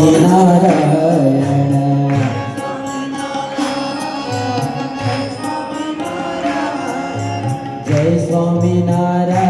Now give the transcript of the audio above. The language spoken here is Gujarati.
જય સ્વામિનારાયણ